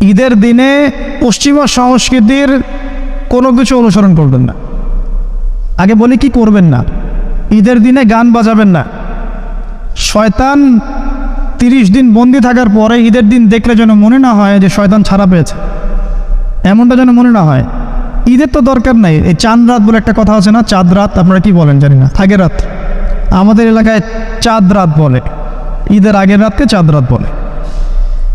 ঈদের দিনে পশ্চিমা সংস্কৃতির কোনো কিছু অনুসরণ করবেন না। আগে বলি কি করবেন না। ঈদের দিনে গান বাজাবেন না। শয়তান তিরিশ দিন বন্দি থাকার পরে ঈদের দিন দেখলে যেন মনে না হয় যে শয়তান ছাড়া পেয়েছে। এমনটা যেন মনে না হয়। ঈদের তো দরকার নাই। এই চাঁদ রাত বলে একটা কথা আছে না? চাঁদ রাত, আপনারা কি বলেন জানি না। থাকে রাত। আমাদের এলাকায় চাঁদ রাত বলে। ঈদের আগের রাতকে চাঁদ রাত বলে।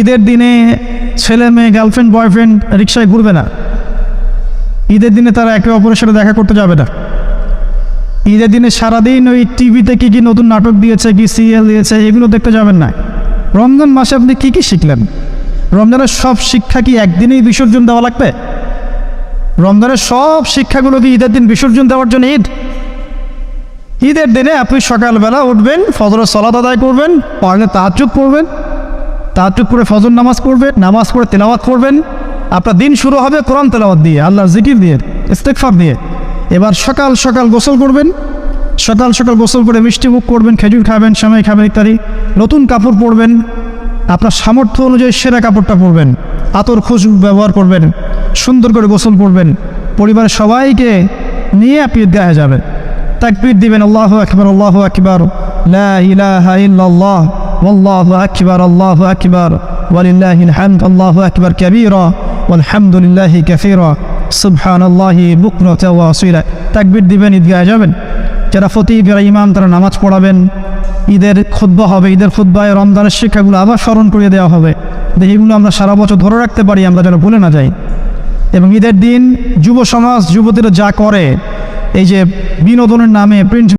ঈদের দিনে ছেলে মেয়ে গার্লফ্রেন্ড বয়ফ্রেন্ড রিক্সায় ঘুরবে না। ঈদের দিনে তারা একে অপরের সাথে দেখা করতে যাবে না। ঈদের দিনে সারাদিন ওই টিভিতে কী কী নতুন নাটক দিয়েছে, কি সিরিয়াল দিয়েছে, এগুলো দেখতে যাবেন না। রমজান মাসে আপনি কী কী শিখলেন? রমজানের সব শিক্ষা কি একদিনেই বিসর্জন দেওয়া লাগবে? রমজানের সব শিক্ষাগুলো কি ঈদের দিন বিসর্জন দেওয়ার জন্য ঈদ? ঈদের দিনে আপনি সকালবেলা উঠবেন, ফজরের সলাত আদায় করবেন, পারলে তাহাজুদ পড়বেন তাহাজুদ করে ফজর নামাজ পড়বেন, নামাজ পড়ে তেলাওয়াত করবেন। আপনার দিন শুরু হবে কোরআন তেলাওয়াত দিয়ে, আল্লাহর জিকির দিয়ে ইস্তেকফার দিয়ে। এবার সকাল সকাল গোসল করবেন, সকাল সকাল গোসল করে মিষ্টি মুখ করবেন, খেজুর খাবেন সময় খাবেন ইত্যাদি। নতুন কাপড় পরবেন, আপনার সামর্থ্য অনুযায়ী সেরা কাপড়টা পরবেন, আতর খুশবু ব্যবহার করবেন, সুন্দর করে গোসল করবেন। পরিবারের সবাইকে নিয়ে আপনি ঈদগাহে যাবেন। তাকবীর দিবেন, আল্লাহ আকবার আল্লাহ আকবার, লা ইলাহা ইল্লাল্লাহ। والله أكبر الله أكبر ولله الحمد الله أكبر كبيرا والحمد لله كثيرا سبحان الله بكرة وأصيلا তাকবীর দিবেন ঈদগাহে যাবেন যারা ফতিহ যারা ইমাম তারা নামাজ পড়াবেন ঈদের খুদ্া হবে ঈদের খুদ্ায় রমজানের শিক্ষাগুলো আবার স্মরণ করিয়ে দেওয়া হবে দেখি এগুলো আমরা সারা বছর ধরে রাখতে পারি আমরা যেন ভুলে না যাই এবং ঈদের দিন যুব সমাজ যুবতীরা যা করে এই যে বিনোদনের নামে প্রিন্ট